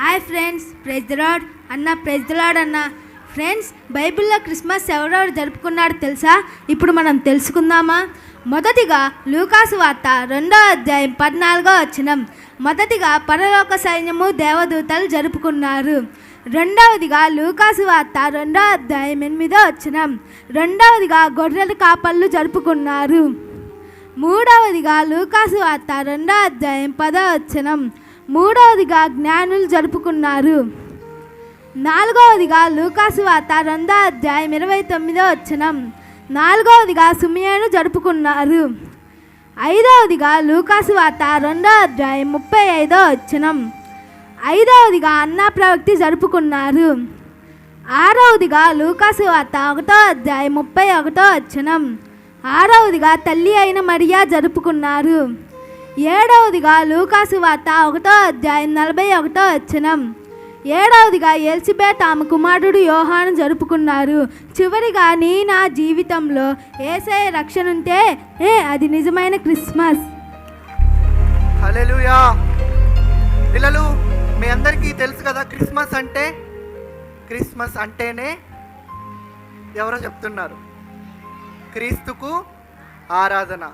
Hi friends praise lord అన్న praise lord అన్న. Friends బైబిల్లో క్రిస్మస్ ఎవరెవరు జరుపుకున్నాడు తెలుసా? ఇప్పుడు మనం తెలుసుకుందామా? మొదటిగా లూకాసు వార్త రెండో అధ్యాయం పద్నాలుగో వచనం. మొదటిగా పరలోక సైన్యము దేవదూతలు జరుపుకున్నారు. రెండవదిగా లూకాసు వార్త రెండో అధ్యాయం ఎనిమిదో వచనం. రెండవదిగా గొర్రెల కాపళ్ళు జరుపుకున్నారు. మూడవదిగా లూకాసు వార్త రెండో అధ్యాయం పదో వచనం. మూడవదిగా జ్ఞానులు జరుపుకున్నారు. నాలుగవదిగా లూకాసు వార్త రెండో అధ్యాయం ఇరవై తొమ్మిదో వచనం. నాలుగవదిగా సుమియాను జరుపుకున్నారు. ఐదవదిగా లూకాసు వార్త రెండో అధ్యాయం ముప్పై ఐదో వచనం. ఐదవదిగా అన్నా ప్రవక్తి జరుపుకున్నారు. ఆరవదిగా లూకాసు వార్త ఒకటో అధ్యాయం ముప్పై ఒకటో వచనం. ఆరవదిగా తల్లి అయిన మరియా జరుపుకున్నారు. ఏడవదిగా లూకాసు వార్త ఒకటో అధ్యాయం నలభై ఒకటో వచనం. ఏడవదిగా ఎల్సిబెత్ ఆమె కుమారుడు యోహాను జరుపుకున్నారు. చివరిగా నీ నా జీవితంలో ఏసే రక్షణ ఉంటే ఏ అది నిజమైన క్రిస్మస్. హల్లెలూయా. పిల్లలు మీ అందరికీ తెలుసు కదా క్రిస్మస్ అంటే? క్రిస్మస్ అంటేనే ఎవరో చెప్తున్నారు. క్రీస్తుకు ఆరాధన.